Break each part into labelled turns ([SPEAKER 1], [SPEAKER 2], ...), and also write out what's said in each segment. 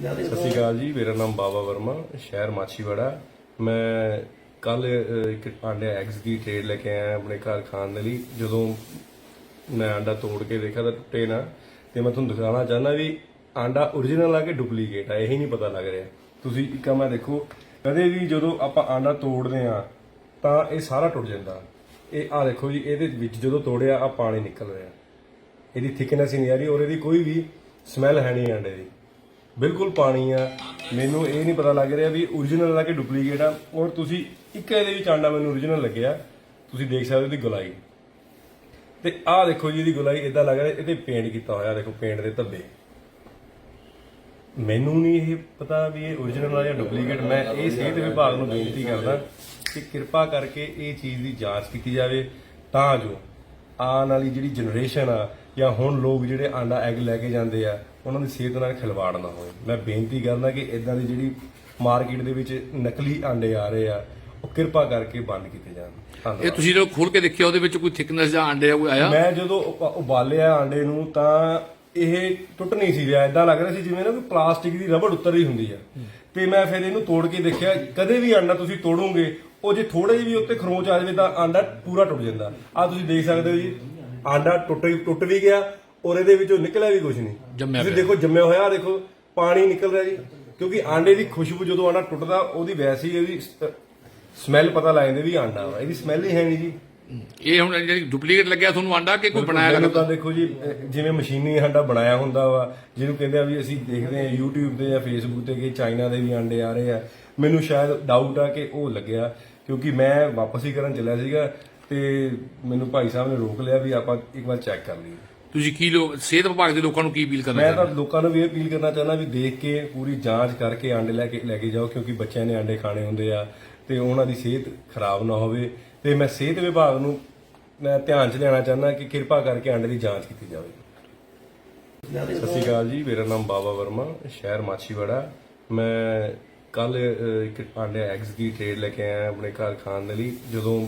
[SPEAKER 1] ਸਤਿ ਸ਼੍ਰੀ ਅਕਾਲ ਜੀ, ਮੇਰਾ ਨਾਮ ਬਾਬਾ ਵਰਮਾ, ਸ਼ਹਿਰ ਮਾਛੀਵਾੜਾ। ਮੈਂ ਕੱਲ ਇੱਕ ਆਂਡੇ ਐਗਸ ਦੀ ਟ੍ਰੇਡ ਲੈ ਕੇ ਆਇਆ ਆਪਣੇ ਘਰ ਖਾਣ ਦੇ ਲਈ। ਜਦੋਂ ਮੈਂ ਆਂਡਾ ਤੋੜ ਕੇ ਦੇਖਿਆ ਤਾਂ ਟੁੱਟੇ ਨਾ, ਤੇ ਮੈਂ ਤੁਹਾਨੂੰ ਦਿਖਾਉਣਾ ਚਾਹੁੰਦਾ ਵੀ ਆਂਡਾ origignal ਆ ਕਿ ਡੁਪਲੀਕੇਟ ਆ, ਇਹ ਹੀ ਨਹੀਂ ਪਤਾ ਲੱਗ ਰਿਹਾ। ਤੁਸੀਂ ਇੱਕ ਆ ਮੈਂ ਦੇਖੋ, ਕਦੇ ਵੀ ਜਦੋਂ ਆਪਾਂ ਆਂਡਾ ਤੋੜਦੇ ਆ ਤਾਂ ਇਹ ਸਾਰਾ ਟੁੱਟ ਜਾਂਦਾ। ਇਹ ਆ ਦੇਖੋ ਜੀ, ਇਹਦੇ ਵਿੱਚ ਜਦੋਂ ਤੋੜਿਆ ਆ ਪਾਣੀ ਨਿਕਲ ਰਿਹਾ। ਇਹਦੀ ਥਿਕਨੈਸ ਹੀ ਨਹੀਂ ਆ ਰਹੀ, ਔਰ ਇਹਦੀ ਕੋਈ ਵੀ ਸਮੈਲ ਹੈ ਨਹੀਂ ਆਂਡੇ ਦੀ। ਬਿਲਕੁਲ ਪਾਣੀ ਆ। ਮੈਨੂੰ ਇਹ ਨਹੀਂ ਪਤਾ ਲੱਗ ਰਿਹਾ ਵੀ origignal ਆ ਕਿ ਡੁਪਲੀਕੇਟ ਆ। ਔਰ ਤੁਸੀਂ ਇੱਕ ਇਹਦੇ ਵਿੱਚ ਆਂਡਾ ਮੈਨੂੰ origignal ਲੱਗਿਆ। ਤੁਸੀਂ ਦੇਖ ਸਕਦੇ ਹੋ ਇਹਦੀ ਗੁਲਾਈ। ਤੇ ਆਹ ਦੇਖੋ ਜੀ, ਇਹਦੀ ਗੁਲਾਈ ਇਦਾਂ ਲੱਗ ਰਿਹਾ, ਇਹਦੇ ਪੇਂਟ ਕੀਤਾ ਹੋਇਆ, ਦੇਖੋ ਪੇਂਟ ਦੇ ਧੱਬੇ। ਮੈਨੂੰ ਨਹੀਂ ਇਹ ਪਤਾ ਵੀ ਇਹ origignal ਆ ਜਾਂ ਡੁਪਲੀਕੇਟ ਮੈਂ ਇਹ ਸਿਹਤ ਵਿਭਾਗ ਨੂੰ ਬੇਨਤੀ ਕਰਦਾ ਕਿ ਕਿਰਪਾ ਕਰਕੇ ਇਹ ਚੀਜ਼ ਦੀ ਜਾਂਚ ਕੀਤੀ ਜਾਵੇ। ਤਾਂ ਜੋ ਆਉਣ ਵਾਲੀ ਜਿਹੜੀ ਜਨਰੇਸ਼ਨ ਆ ਜਾਂ ਹੁਣ ਲੋਕ ਜਿਹੜੇ ਆਂਡਾ ਐਗ ਲੈ ਕੇ ਜਾਂਦੇ ਆ ਉਹਨਾਂ ਦੀ ਸਿਹਤ ਨਾਲ ਖਿਲਵਾੜ ਨਾ ਹੋਵੇ ਮੈਂ ਬੇਨਤੀ ਕਰਦਾ ਕਿ ਇਦਾਂ ਦੀ ਜਿਹੜੀ ਮਾਰਕੀਟ ਦੇ ਵਿੱਚ ਨਕਲੀ ਆਂਡੇ ਆ ਰਹੇ ਆ ਉਹ ਕਿਰਪਾ ਕਰਕੇ ਬੰਦ ਕੀਤੇ ਜਾਣ।
[SPEAKER 2] ਇਹ ਤੁਸੀਂ ਜਦੋਂ ਖੋਲ ਕੇ ਦੇਖਿਆ ਉਹਦੇ ਵਿੱਚ ਕੋਈ ਥਿਕਨੈਸ ਜਾਂ ਆਂਡੇ ਕੋਈ ਆਇਆ?
[SPEAKER 1] ਮੈਂ ਜਦੋਂ ਉਬਾਲਿਆ ਆਂਡੇ ਨੂੰ ਤਾਂ ਇਹ ਟੁੱਟ ਨਹੀਂ ਸੀ ਰਿਹਾ। ਇਦਾਂ ਲੱਗ ਰਿਹਾ ਸੀ ਜਿਵੇਂ ਨਾ ਕੋਈ ਪਲਾਸਟਿਕ ਦੀ ਰਬੜ ਉੱਤਰ ਰਹੀ ਹੁੰਦੀ ਆ। ਤੇ ਮੈਂ ਫਿਰ ਇਹਨੂੰ ਤੋੜ ਕੇ ਦੇਖਿਆ ਕਦੇ ਵੀ ਆਂਡਾ ਤੁਸੀਂ ਤੋੜੋਗੇ ਉਹ ਜੇ ਥੋੜੇ ਜਿਹੀ ਵੀ ਉੱਤੇ ਖਰੋਚ ਆ ਜਾਵੇ ਤਾਂ ਆਂਡਾ ਪੂਰਾ ਟੁੱਟ ਜਾਂਦਾ। ਆ ਤੁਸੀਂ ਦੇਖ ਸਕਦੇ ਹੋ ਜੀ ਆਂਡਾ ਟੁੱਟ ਟੁੱਟ ਵੀ ਗਿਆ ਔਰ ਇਹਦੇ ਵਿੱਚੋਂ ਨਿਕਲਿਆ ਵੀ ਕੁਝ ਨਹੀਂ।
[SPEAKER 2] ਜੰਮਿਆ
[SPEAKER 1] ਤੁਸੀਂ
[SPEAKER 2] ਪਿਆ।
[SPEAKER 1] ਦੇਖੋ ਜੰਮਿਆ ਹੋਇਆ ਆਹ ਦੇਖੋ ਪਾਣੀ ਨਿਕਲ ਰਿਹਾ ਜੀ। ਕਿਉਂਕਿ ਆਂਡੇ ਦੀ ਖੁਸ਼ਬੂ ਜਦੋਂ ਆਂਡਾ ਟੁੱਟਦਾ ਉਹਦੀ ਵੈਸੀ ਇਹਦੀ ਸਮੈਲ ਪਤਾ ਲੱਗ ਜਾਂਦੀ ਵੀ ਆਂਡਾ ਵਾ। ਇਹਦੀ ਸਮੈਲ ਹੀ ਹੈ ਨਹੀਂ ਜੀ।
[SPEAKER 2] ਇਹ ਹੁਣ ਜਿਹੜੀ ਡੁਪਲੀਕੇਟ ਲੱਗਿਆ ਤੁਹਾਨੂੰ ਆਂਡਾ ਕਿ ਕੋਈ ਬਣਾਇਆ
[SPEAKER 1] ਮੈਨੂੰ
[SPEAKER 2] ਲੱਗਦਾ?
[SPEAKER 1] ਤਾਂ ਦੇਖੋ ਜੀ ਅਹ ਜਿਵੇਂ ਮਸ਼ੀਨੀ ਆਂਡਾ ਬਣਾਇਆ ਹੁੰਦਾ ਵਾ ਜਿਹਨੂੰ ਕਹਿੰਦੇ ਆ ਵੀ ਅਸੀਂ ਦੇਖਦੇ ਆ YouTube ਤੇ ਜਾਂ Facebook ਤੇ ਕਿ ਚਾਈਨਾ ਦੇ ਵੀ ਆਂਡੇ ਆ ਰਹੇ ਆ। ਮੈਨੂੰ ਸ਼ਾਇਦ ਡਾਊਟ ਆ ਕਿ ਉਹ ਲੱਗਿਆ ਕਿਉਂਕਿ ਮੈਂ ਵਾਪਸ ਹੀ ਕਰਨ ਚੱਲਿਆ ਸੀਗਾ। ਤੇ ਮੈਨੂੰ ਭਾਈ ਸਾਹਿਬ ਨੇ ਰੋਕ ਲਿਆ ਵੀ ਆਪਾਂ ਇੱਕ ਵਾਰ ਚੈੱਕ ਕਰ ਲਈਏ।
[SPEAKER 2] ਤੁਸੀਂ ਕੀ ਲੋ ਸਿਹਤ ਵਿਭਾਗ ਦੇ ਲੋਕਾਂ ਨੂੰ ਕੀ ਅਪੀਲ ਕਰਨਾ
[SPEAKER 1] ਮੈਂ
[SPEAKER 2] ਚਾਹੁੰਦੇ?
[SPEAKER 1] ਤਾਂ ਲੋਕਾਂ ਨੂੰ ਵੀ ਇਹ ਅਪੀਲ ਕਰਨਾ ਚਾਹੁੰਦਾ ਵੀ ਦੇਖ ਕੇ ਪੂਰੀ ਜਾਂਚ ਕਰਕੇ ਆਂਡੇ ਲੈ ਕੇ ਲੈ ਕੇ ਜਾਓ ਕਿਉਂਕਿ ਬੱਚਿਆਂ ਨੇ ਆਂਡੇ ਖਾਣੇ ਹੁੰਦੇ ਆ ਤੇ ਉਹਨਾਂ ਦੀ ਸਿਹਤ ਖਰਾਬ ਨਾ ਹੋਵੇ। ਤੇ ਮੈਂ ਸਿਹਤ ਵਿਭਾਗ ਨੂੰ ਮੈਂ ਧਿਆਨ 'ਚ ਲੈਣਾ ਚਾਹੁੰਦਾ ਕਿ ਕਿਰਪਾ ਕਰਕੇ ਆਂਡੇ ਦੀ ਜਾਂਚ ਕੀਤੀ ਜਾਵੇ। ਸਤਿ ਸ਼੍ਰੀ ਅਕਾਲ ਜੀ ਮੇਰਾ ਨਾਮ ਬਾਬਾ ਵਰਮਾ ਸ਼ਹਿਰ ਮਾਛੀਵਾੜਾ। ਮੈਂ ਕੱਲ ਇੱਕ ਆਂਡੇ ਐਗਸ ਦੀ ਟ੍ਰੇਡ ਲੈ ਕੇ ਆਇਆ ਆਪਣੇ ਘਰ ਖਾਣ ਦੇ ਲਈ। ਜਦੋਂ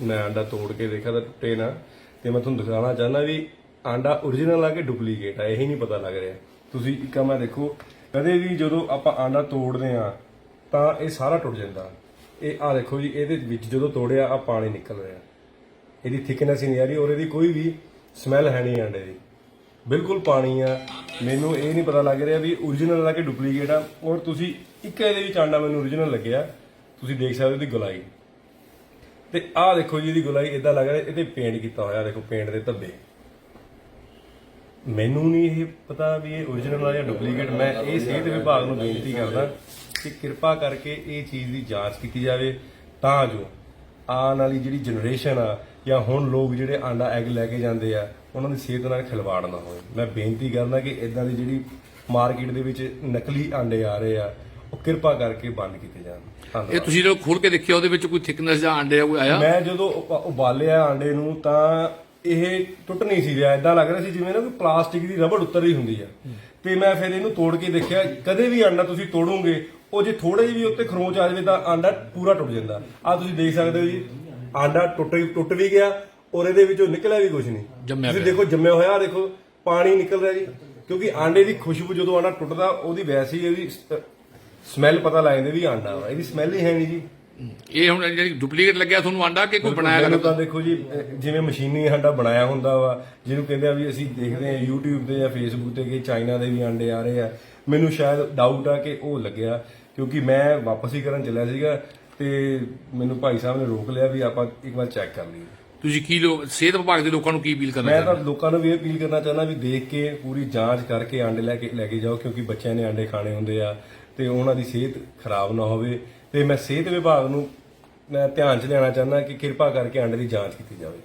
[SPEAKER 1] ਮੈਂ ਆਂਡਾ ਤੋੜ ਕੇ ਦੇਖਿਆ ਤਾਂ ਟੁੱਟੇ ਨਾ, ਤੇ ਮੈਂ ਤੁਹਾਨੂੰ ਦਿਖਾਉਣਾ ਚਾਹੁੰਦਾ ਵੀ ਆਂਡਾ origignal ਆ ਕਿ ਡੁਪਲੀਕੇਟ ਆ, ਇਹ ਨਹੀਂ ਪਤਾ ਲੱਗ ਰਿਹਾ। ਤੁਸੀਂ ਇੱਕ ਮੈਂ ਦੇਖੋ, ਕਦੇ ਵੀ ਜਦੋਂ ਆਪਾਂ ਆਂਡਾ ਤੋੜਦੇ ਆ ਤਾਂ ਇਹ ਸਾਰਾ ਟੁੱਟ ਜਾਂਦਾ। ਇਹ ਆ ਦੇਖੋ ਜੀ, ਇਹਦੇ ਵਿੱਚ ਜਦੋਂ ਤੋੜਿਆ, ਆ ਪਾਣੀ ਨਿਕਲ ਰਿਹਾ। ਇਹਦੀ ਥਿਕਨੈਸ ਹੀ ਨਹੀਂ ਆ ਰਹੀ ਔਰ ਇਹਦੀ ਕੋਈ ਵੀ ਸਮੈਲ ਹੈ ਨਹੀਂ ਆਂਡੇ ਦੀ। ਬਿਲਕੁਲ ਪਾਣੀ ਆ। ਮੈਨੂੰ ਇਹ ਨਹੀਂ ਪਤਾ ਲੱਗ ਰਿਹਾ ਵੀ origignal ਆ ਕਿ ਡੁਪਲੀਕੇਟ ਆ। ਔਰ ਤੁਸੀਂ ਇੱਕ ਇਹਦੇ ਵਿੱਚ ਆਂਡਾ ਮੈਨੂੰ origignal ਲੱਗਿਆ। ਤੁਸੀਂ ਦੇਖ ਸਕਦੇ ਹੋ ਇਹਦੀ ਗੁਲਾਈ। ਤੇ ਆਹ ਦੇਖੋ ਜੀ, ਇਹਦੀ ਗੁਲਾਈ ਇਦਾਂ ਲੱਗ ਰਿਹਾ, ਇਹਦੇ ਪੇਂਟ ਕੀਤਾ ਹੋਇਆ, ਦੇਖੋ ਪੇਂਟ ਦੇ ਧੱਬੇ। ਮੈਨੂੰ ਨਹੀਂ ਇਹ ਪਤਾ ਵੀ ਇਹ origignal ਆ ਜਾਂ ਡੁਪਲੀਕੇਟ ਮੈਂ ਇਹ ਸਿਹਤ ਵਿਭਾਗ ਨੂੰ ਬੇਨਤੀ ਕਰਦਾ ਕਿ ਕਿਰਪਾ ਕਰਕੇ ਇਹ ਚੀਜ਼ ਦੀ ਜਾਂਚ ਕੀਤੀ ਜਾਵੇ, ਤਾਂ ਜੋ ਆਉਣ ਵਾਲੀ ਜਿਹੜੀ ਜਨਰੇਸ਼ਨ ਆ, ਜਾਂ ਹੁਣ ਲੋਕ ਜਿਹੜੇ ਆਂਡਾ ਐਗ ਲੈ ਕੇ ਜਾਂਦੇ ਆ, ਉਹਨਾਂ ਦੀ ਸਿਹਤ ਨਾਲ ਖਿਲਵਾੜ ਨਾ ਹੋਵੇ। ਮੈਂ ਬੇਨਤੀ ਕਰਦਾ ਕਿ ਇਦਾਂ ਦੀ ਜਿਹੜੀ ਮਾਰਕੀਟ ਦੇ ਵਿੱਚ ਨਕਲੀ ਆਂਡੇ ਆ ਰਹੇ ਆ ਉਹ ਕਿਰਪਾ ਕਰਕੇ ਬੰਦ ਕੀਤੇ ਜਾਣ।
[SPEAKER 2] ਇਹ
[SPEAKER 1] ਧੰਨਵਾਦ
[SPEAKER 2] ਤੁਸੀਂ ਜਦੋਂ ਖੋਲ ਕੇ ਦੇਖਿਆ ਉਹਦੇ ਵਿੱਚ ਕੋਈ ਥਿਕਨੈਸ ਜਾਂ ਆਂਡੇ ਕੋਈ ਆਇਆ?
[SPEAKER 1] ਮੈਂ ਜਦੋਂ ਉਪ- ਉਬਾਲਿਆ ਆਂਡੇ ਨੂੰ ਤਾਂ ਇਹ ਟੁੱਟ ਨਹੀਂ ਸੀ ਰਿਹਾ। ਇਦਾਂ ਲੱਗ ਰਿਹਾ ਸੀ ਜਿਵੇਂ ਨਾ ਕੋਈ ਪਲਾਸਟਿਕ ਦੀ ਰਬੜ ਉੱਤਰ ਰਹੀ ਹੁੰਦੀ ਆ। ਤੇ ਮੈਂ ਫਿਰ ਇਹਨੂੰ ਤੋੜ ਕੇ ਦੇਖਿਆ ਕਦੇ ਵੀ ਆਂਡਾ ਤੁਸੀਂ ਤੋੜੋਗੇ ਉਹ ਜੇ ਥੋੜੇ ਜਿਹੀ ਵੀ ਉੱਤੇ ਖਰੋਚ ਆ ਜਾਵੇ ਤਾਂ ਆਂਡਾ ਪੂਰਾ ਟੁੱਟ ਜਾਂਦਾ। ਆ ਤੁਸੀਂ ਦੇਖ ਸਕਦੇ ਹੋ ਜੀ ਆਂਡਾ ਟੁੱਟ ਟੁੱਟ ਵੀ ਗਿਆ ਔਰ ਇਹਦੇ ਵਿੱਚੋਂ ਨਿਕਲਿਆ ਵੀ ਕੁਝ ਨਹੀਂ।
[SPEAKER 2] ਜੰਮਿਆ
[SPEAKER 1] ਤੁਸੀਂ
[SPEAKER 2] ਪਿਆ।
[SPEAKER 1] ਦੇਖੋ ਜੰਮਿਆ ਹੋਇਆ ਆਹ ਦੇਖੋ ਪਾਣੀ ਨਿਕਲ ਰਿਹਾ ਜੀ। ਕਿਉਂਕਿ ਆਂਡੇ ਦੀ ਖੁਸ਼ਬੂ ਜਦੋਂ ਆਂਡਾ ਟੁੱਟਦਾ ਉਹਦੀ ਵੈਸੀ ਇਹਦੀ ਸਮੈਲ ਪਤਾ ਲੱਗ ਜਾਂਦੀ ਵੀ ਆਂਡਾ ਵਾ ਇਹਦੀ ਸਮੈਲ ਹੀ ਹੈ ਨਹੀਂ ਜੀ।
[SPEAKER 2] ਇਹ ਹੁਣ ਜਿਹੜੀ ਡੁਪਲੀਕੇਟ ਲੱਗਿਆ ਤੁਹਾਨੂੰ ਆਂਡਾ ਕਿ ਕੋਈ ਬਣਾਇਆ
[SPEAKER 1] ਮੈਨੂੰ
[SPEAKER 2] ਲੱਗਦਾ?
[SPEAKER 1] ਤਾਂ ਦੇਖੋ ਜੀ ਅਹ ਜਿਵੇਂ ਮਸ਼ੀਨੀ ਆਂਡਾ ਬਣਾਇਆ ਹੁੰਦਾ ਵਾ ਜਿਹਨੂੰ ਕਹਿੰਦੇ ਆ ਵੀ ਅਸੀਂ ਦੇਖਦੇ ਆ YouTube ਤੇ ਜਾਂ Facebook ਤੇ ਕਿ ਚਾਈਨਾ ਦੇ ਵੀ ਆਂਡੇ ਆ ਰਹੇ ਆ। ਮੈਨੂੰ ਸ਼ਾਇਦ ਡਾਊਟ ਆ ਕਿ ਉਹ ਲੱਗਿਆ ਕਿਉਂਕਿ ਮੈਂ ਵਾਪਸ ਹੀ ਕਰਨ ਚੱਲਿਆ ਸੀਗਾ ਤੇ ਮੈਨੂੰ ਭਾਈ ਸਾਹਿਬ ਨੇ ਰੋਕ ਲਿਆ ਵੀ ਆਪਾਂ ਇੱਕ ਵਾਰ ਚੈੱਕ ਕਰ ਲਈਏ।
[SPEAKER 2] ਤੁਸੀਂ ਕੀ ਲੋ ਸਿਹਤ ਵਿਭਾਗ ਦੇ ਲੋਕਾਂ ਨੂੰ ਕੀ ਅਪੀਲ ਕਰਨਾ
[SPEAKER 1] ਮੈਂ
[SPEAKER 2] ਚਾਹੁੰਦੇ
[SPEAKER 1] ਤਾਂ ਲੋਕਾਂ ਨੂੰ ਵੀ ਇਹ ਅਪੀਲ ਕਰਨਾ ਚਾਹੁੰਦਾ ਵੀ ਦੇਖ ਕੇ ਪੂਰੀ ਜਾਂਚ ਕਰਕੇ ਆਂਡੇ ਲੈ ਕੇ ਲੈ ਕੇ ਜਾਓ ਕਿਉਂਕਿ ਬੱਚਿਆਂ ਨੇ ਆਂਡੇ ਖਾਣੇ ਹੁੰਦੇ ਆ। ਤੇ ਉਹਨਾਂ ਦੀ ਸਿਹਤ ਖਰਾਬ ਨਾ ਹੋਵੇ। ਤੇ ਮੈਂ ਸਿਹਤ ਵਿਭਾਗ ਨੂੰ ਮੈਂ ਧਿਆਨ 'ਚ ਲੈਣਾ ਚਾਹੁੰਦਾ ਕਿ ਕਿਰਪਾ ਕਰਕੇ ਆਂਡੇ ਦੀ ਜਾਂਚ ਕੀਤੀ ਜਾਵੇ।